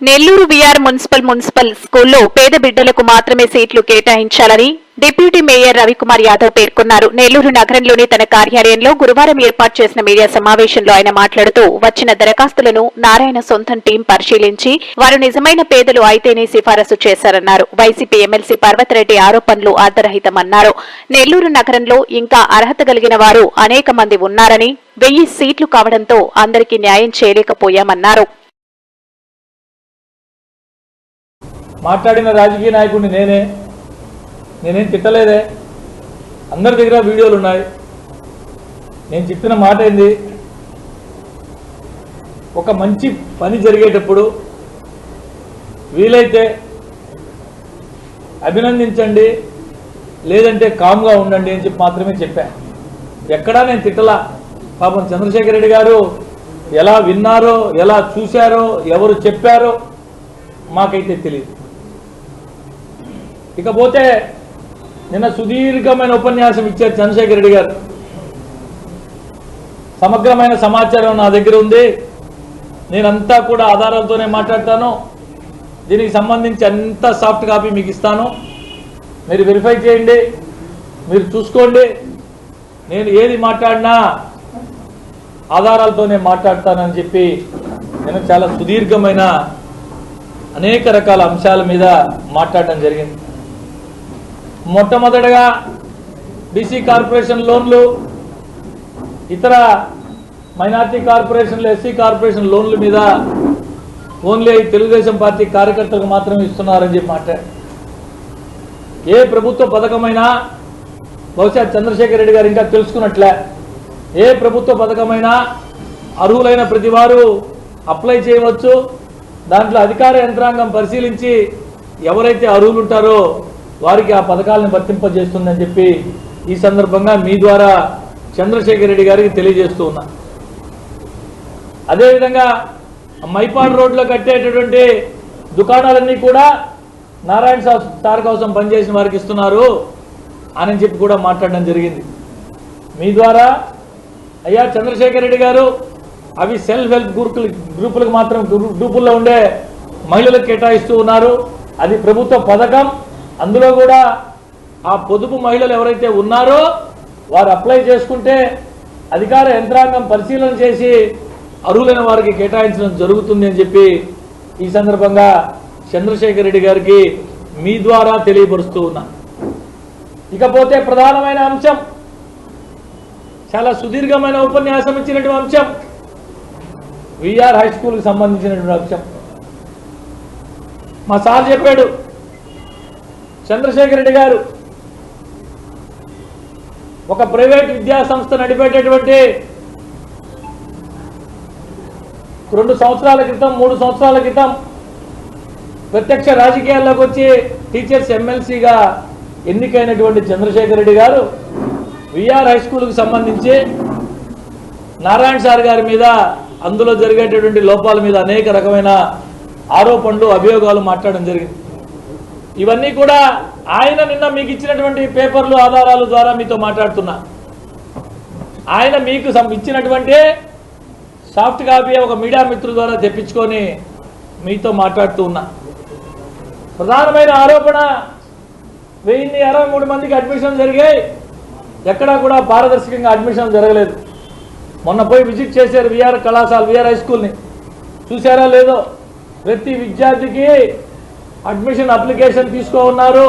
Nellore BR municipal municipal స్కూల్లో పేద బిడ్డలకు మాత్రమే సీట్లు కేటాయించాలని డిప్యూటీ మేయర్ రవికుమార్ యాదవ్ పేర్కొన్నారు. నెల్లూరు నగరంలోని తన కార్యాలయంలో గురువారం ఏర్పాటు చేసిన మీడియా సమావేశంలో ఆయన మాట్లాడుతూ వచ్చిన దరఖాస్తులను నారాయణ సొంతం టీం పరిశీలించి వారు నిజమైన పేదలు అయితేనే సిఫారసు చేశారన్నారు. వైసీపీ ఎమ్మెల్సీ పర్వతరెడ్డి ఆరోపణలు ఆధారహితమన్నారు నెల్లూరు నగరంలో ఇంకా అర్హత కలిగిన వారు అనేక మంది ఉన్నారని వెయ్యి సీట్లు కావడంతో అందరికీ న్యాయం చేయలేకపోయామన్నారు. మాట్లాడిన రాజకీయ నాయకుడిని నేనే. నేనేం తిట్టలేదే. అందరి దగ్గర వీడియోలు ఉన్నాయి నేను చెప్పిన మాట ఏంది? ఒక మంచి పని జరిగేటప్పుడు వీలైతే అభినందించండి లేదంటే కామ్గా ఉండండి అని చెప్పి మాత్రమే చెప్పా. ఎక్కడా నేను తిట్టలా. పాపం చంద్రశేఖర్ రెడ్డి గారు ఎలా విన్నారో ఎలా చూశారో ఎవరు చెప్పారో మాకైతే తెలియదు ఇకపోతే నిన్న సుదీర్ఘమైన ఉపన్యాసం ఇచ్చారు చంద్రశేఖర్ రెడ్డి గారు. సమగ్రమైన సమాచారం నా దగ్గర ఉంది. నేనంతా కూడా ఆధారాలతోనే మాట్లాడతాను. దీనికి సంబంధించి అంత సాఫ్ట్ కాపీ మీకు ఇస్తాను. మీరు వెరిఫై చేయండి. మీరు చూసుకోండి. నేను ఏది మాట్లాడినా ఆధారాలతోనే మాట్లాడతానని చెప్పి నేను చాలా సుదీర్ఘమైన అనేక రకాల అంశాల మీద మాట్లాడడం జరిగింది. మొట్టమొదటగా బీసీ కార్పొరేషన్ లోన్లు ఇతర మైనార్టీ కార్పొరేషన్లు ఎస్సీ కార్పొరేషన్ లోన్ల మీద ఓన్లీ తెలుగుదేశం పార్టీ కార్యకర్తలకు మాత్రమే ఇస్తున్నారని చెప్పి మాట్లాడు ఏ ప్రభుత్వ పథకమైనా బహుశా చంద్రశేఖర్ రెడ్డి గారు ఇంకా తెలుసుకున్నట్లే ఏ ప్రభుత్వ పథకమైనా అర్హులైన ప్రతి వారు అప్లై చేయవచ్చు. దాంట్లో అధికార యంత్రాంగం పరిశీలించి ఎవరైతే అర్హులు ఉంటారో వారికి ఆ పథకాలను వర్తింపజేస్తుందని చెప్పి ఈ సందర్భంగా మీ ద్వారా చంద్రశేఖర్ రెడ్డి గారికి తెలియజేస్తూ ఉన్నా. అదేవిధంగా మైపాడు రోడ్లో కట్టేటటువంటి దుకాణాలన్నీ కూడా నారాయణ సార్ సార్ కోసం పనిచేసిన వారికి ఇస్తున్నారు అని చెప్పి కూడా మాట్లాడడం జరిగింది. మీ ద్వారా అయ్యా చంద్రశేఖర్ రెడ్డి గారు అవి సెల్ఫ్ హెల్ప్ గ్రూపులు గ్రూపులకు మాత్రం గ్రూపుల్లో ఉండే మహిళలకు కేటాయిస్తూ ఉన్నారు. అది ప్రభుత్వ పథకం. అందులో కూడా ఆ పొదుపు మహిళలు ఎవరైతే ఉన్నారో వారు అప్లై చేసుకుంటే అధికార యంత్రాంగం పరిశీలన చేసి అర్హులైన వారికి కేటాయించడం జరుగుతుంది అని చెప్పి ఈ సందర్భంగా చంద్రశేఖర్ రెడ్డి గారికి మీ ద్వారా తెలియపరుస్తూ ఉన్నా. ఇకపోతే ప్రధానమైన అంశం చాలా సుదీర్ఘమైన ఉపన్యాసం ఇచ్చినటువంటి అంశం విఆర్ హై స్కూల్కి సంబంధించినటువంటి అంశం. మా సార్ చెప్పాడు చంద్రశేఖర్ రెడ్డి గారు ఒక ప్రైవేట్ విద్యా సంస్థ నడిపేటటువంటి రెండు సంవత్సరాల క్రితం మూడు సంవత్సరాల క్రితం ప్రత్యక్ష రాజకీయాల్లోకి వచ్చి టీచర్స్ ఎమ్మెల్సీగా ఎన్నికైనటువంటి చంద్రశేఖర్ రెడ్డి గారు విఆర్ హై స్కూల్కి సంబంధించి నారాయణ సార్ గారి మీద అందులో జరిగేటటువంటి లోపాల మీద అనేక రకమైన ఆరోపణలు అభియోగాలు మాట్లాడడం జరిగింది. ఇవన్నీ కూడా ఆయన నిన్న మీకు ఇచ్చినటువంటి పేపర్లు ఆధారాల ద్వారా మీతో మాట్లాడుతున్నా. ఆయన మీకు ఇచ్చినటువంటి సాఫ్ట్ కాపీ ఒక మీడియా మిత్రుల ద్వారా తెప్పించుకొని మీతో మాట్లాడుతూ ఉన్నా. ప్రధానమైన ఆరోపణ వెయ్యిన్ని అరవై మూడు మందికి అడ్మిషన్ జరిగాయి. ఎక్కడా కూడా పారదర్శకంగా అడ్మిషన్ జరగలేదు. మొన్న పోయి విజిట్ చేశారు విఆర్ కళాశాల విఆర్ హై స్కూల్ని. చూసారా లేదో? ప్రతి విద్యార్థికి అడ్మిషన్ అప్లికేషన్ తీసుకో ఉన్నారు.